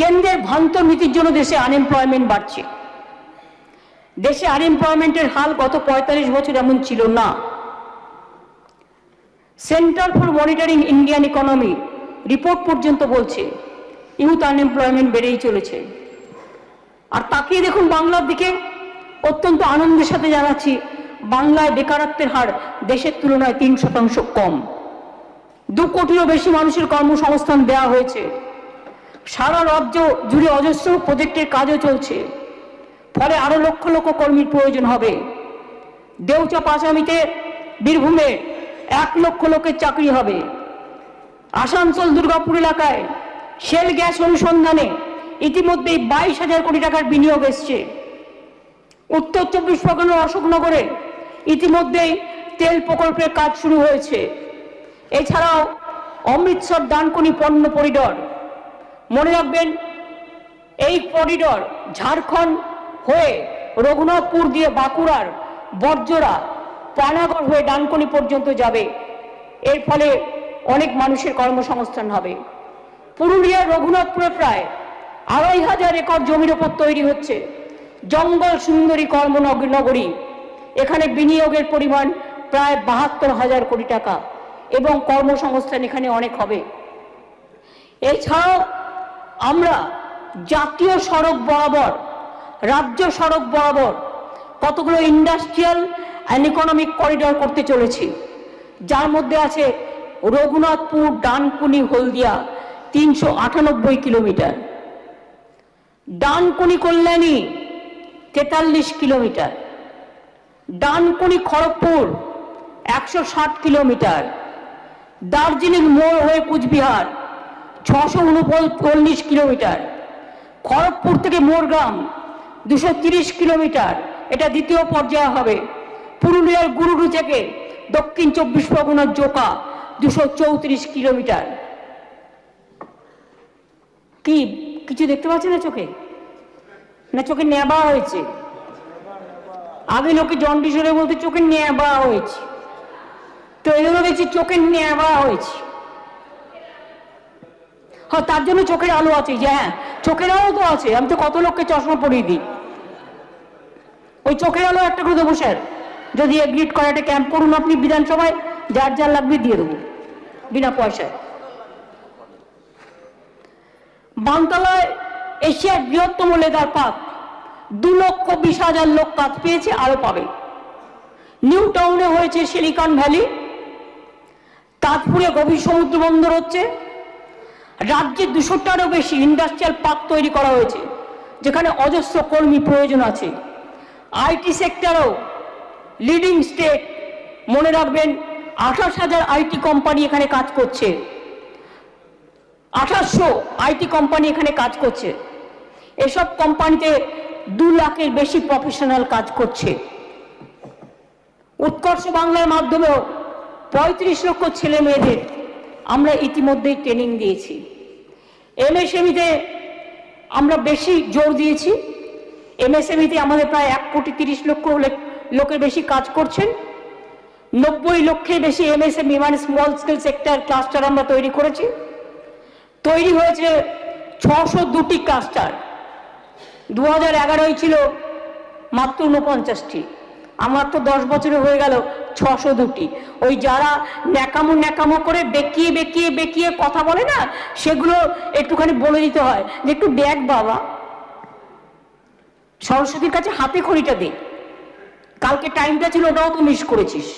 কেন্দ্রের ভ্রান্ত নীতির জন্য দেশে আনএমপ্লয়মেন্ট বাড়ছে। দেশে আনএমপ্লয়মেন্টের হাল গত পঁয়তাল্লিশ বছর এমন ছিল না। Central for monitoring Indian economy report পর্যন্ত বলছে ইউথ আনএমপ্লয়মেন্ট বেড়েই চলেছে। আর তাকিয়ে দেখুন বাংলার দিকে, অত্যন্ত আনন্দের সাথে জানাচ্ছি, বাংলায় বেকারত্বের হার দেশের তুলনায় তিন শতাংশ কম। দু কোটিরও বেশি মানুষের কর্মসংস্থান দেওয়া হয়েছে। সারা রাজ্য জুড়ে অজস্র প্রজেক্টের কাজও চলছে। ফলে আরও লক্ষ লক্ষ কর্মীর প্রয়োজন হবে। দেউচা পাঁচামিতে বীরভূমে এক লক্ষ লোকের চাকরি হবে। আসানসোল, দুর্গাপুর এলাকায় শেল গ্যাস অনুসন্ধানে ইতিমধ্যেই বাইশ হাজার কোটি টাকার বিনিয়োগ এসছে। উত্তর চব্বিশ পরগনার অশোকনগরে ইতিমধ্যেই তেল প্রকল্পের কাজ শুরু হয়েছে। এছাড়াও অমৃতসর ডানকুনি পণ্য করিডর মনে রাখবেন, এই করিডর ঝাড়খণ্ড হয়ে রঘুনাথপুর দিয়ে বাঁকুড়ার বর্জরা পানাগড় হয়ে ডানকনি পর্যন্ত যাবে। এর ফলে অনেক মানুষের কর্মসংস্থান হবে। পুরুলিয়ার রঘুনাথপুরে প্রায় আড়াই হাজার একর জমির ওপর তৈরি হচ্ছে জঙ্গল সুন্দরী কর্মনগরী এখানে বিনিয়োগের পরিমাণ প্রায় বাহাত্তর হাজার কোটি টাকা এবং কর্মসংস্থান এখানে অনেক হবে। এছাড়াও আমরা জাতীয় সড়ক বরাবর, রাজ্য সড়ক বরাবর কতগুলো ইন্ডাস্ট্রিয়াল অ্যান্ড ইকোনমিক করিডর করতে চলেছি। যার মধ্যে আছে রঘুনাথপুর, ডানকুনি, হলদিয়া তিনশো আটানব্বই কিলোমিটার। ডানকুনি কল্যাণী তেতাল্লিশ কিলোমিটার। ডানকুনি খড়গপুর একশো ষাট কিলোমিটার। দার্জিলিং মোড় হয়ে কুচবিহার ছশো উনচল্লিশ কিলোমিটার। খড়গপুর থেকে মোরগ্রাম, দুশো তিরিশ কিলোমিটার। এটা দ্বিতীয় পর্যায়ে হবে। পুরুলিয়ার গুরুডু থেকে দক্ষিণ চব্বিশ পরগনার জোকা, দুশো চৌত্রিশ কিলোমিটার। কি, কিছু দেখতে পাচ্ছেন না চোখে? না, চোখে নেবা হয়েছে। আগে লোকে জন্ডিস হলে বলতে চোখে নেবা হয়েছে। তো এগুলো দেখছি চোখে নেবা হয়েছে। হ্যাঁ তার জন্য চোখের আলো আছে, যে হ্যাঁ চোখের আলো তো আছে, আমি তো কত লোককে চশমা পরিয়ে দিই। ওই চোখের আলো একটা করে দেবো, স্যার। যদি এগ্রিড করে একটা ক্যাম্প করুন আপনি বিধানসভায়, যার যার লাগবে দিয়ে দেবো, বিনা পয়সায়। বানতলায় এশিয়ার বৃহত্তম লেদার পার্ক, দু লক্ষ বিশ হাজার লোক কাজ পেয়েছে, আরও পাবে। নিউ টাউনে হয়েছে সিলিকন ভ্যালি, তাজপুরে গভীর সমুদ্র বন্দর হচ্ছে রাজ্যে দুশোটারও বেশি ইন্ডাস্ট্রিয়াল পার্ক তৈরি করা হয়েছে, যেখানে অজস্র কর্মী প্রয়োজন আছে। আইটি সেক্টরও লিডিং স্টেট মনে রাখবেন, আঠাশ হাজার আইটি কোম্পানি এখানে কাজ করছে। আঠাশশো আইটি কোম্পানি এখানে কাজ করছে। এসব কোম্পানিতে দু লাখের বেশি প্রফেশনাল কাজ করছে। উৎকর্ষ বাংলার মাধ্যমেও পঁয়ত্রিশ লক্ষ ছেলে মেয়েদের আমরা ইতিমধ্যেই ট্রেনিং দিয়েছি। এমএসএমইতে আমরা বেশি জোর দিয়েছি। এমএসএমইতে আমাদের প্রায় এক কোটি তিরিশ লক্ষ লোকের বেশি কাজ করছেন। নব্বই লক্ষের বেশি এমএসএমই মানে স্মল স্কেল সেক্টর ক্লাস্টার আমরা তৈরি করেছি। তৈরি হয়েছে ছশো দুটি ক্লাস্টার দু হাজার এগারোয় ছিল মাত্র উনপঞ্চাশটি আমার তো দশ বছরে হয়ে গেল ছশো দুটি। ওই যারা ন্যাকামো ন্যাকামো করে বেঁকিয়ে বেঁকিয়ে বেঁকিয়ে কথা বলে না, সেগুলো একটুখানি বলে দিতে হয় যে, একটু দেখ বাবা, সরস্বতীর কাছে হাতে খড়িটা দে। কালকে টাইমটা ছিল, ওটাও তো মিস করেছিস।